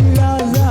ভুইলা যা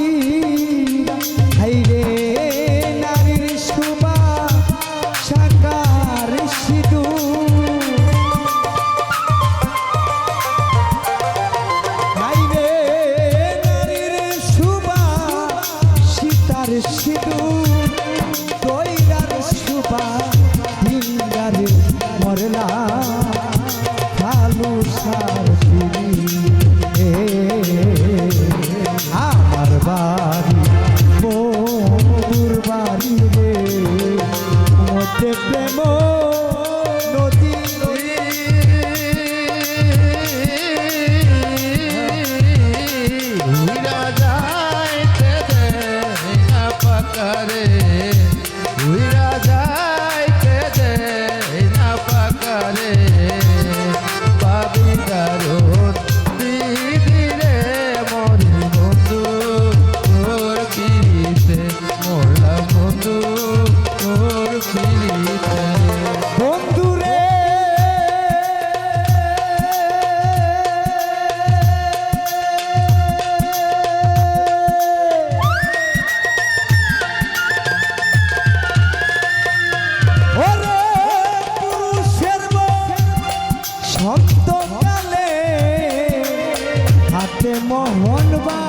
ভক্ত ভক্তকালে হাতে মোহনবা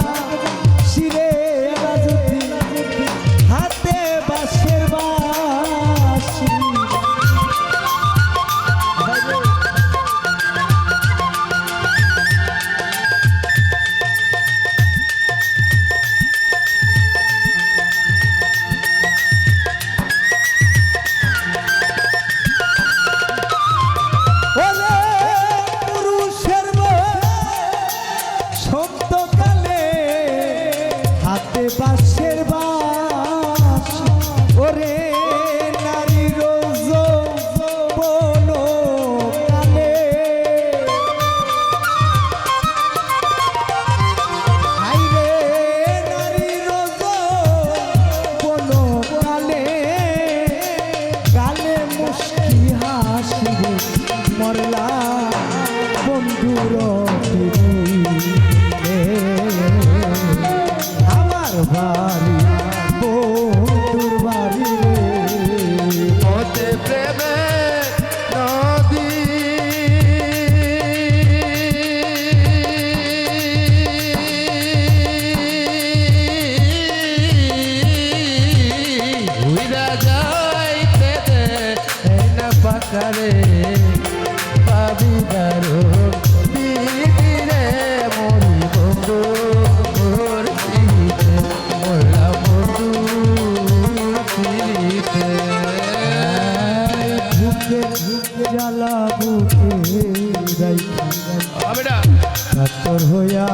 কাতর হইয়া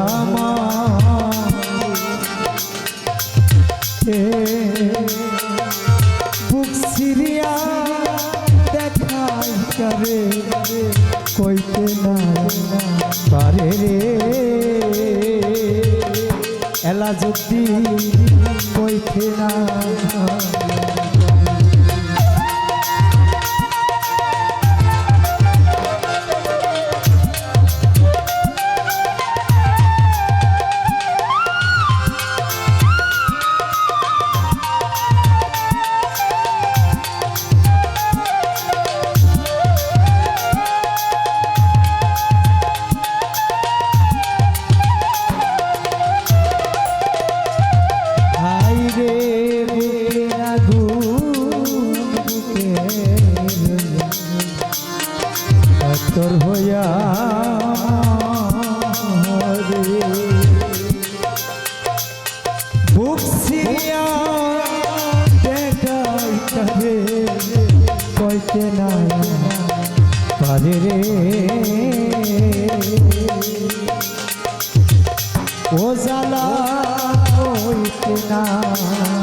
এ বুক সিরিয়া দেখাই করে কইতে না পারে রে। এলা যদি কইতে না না।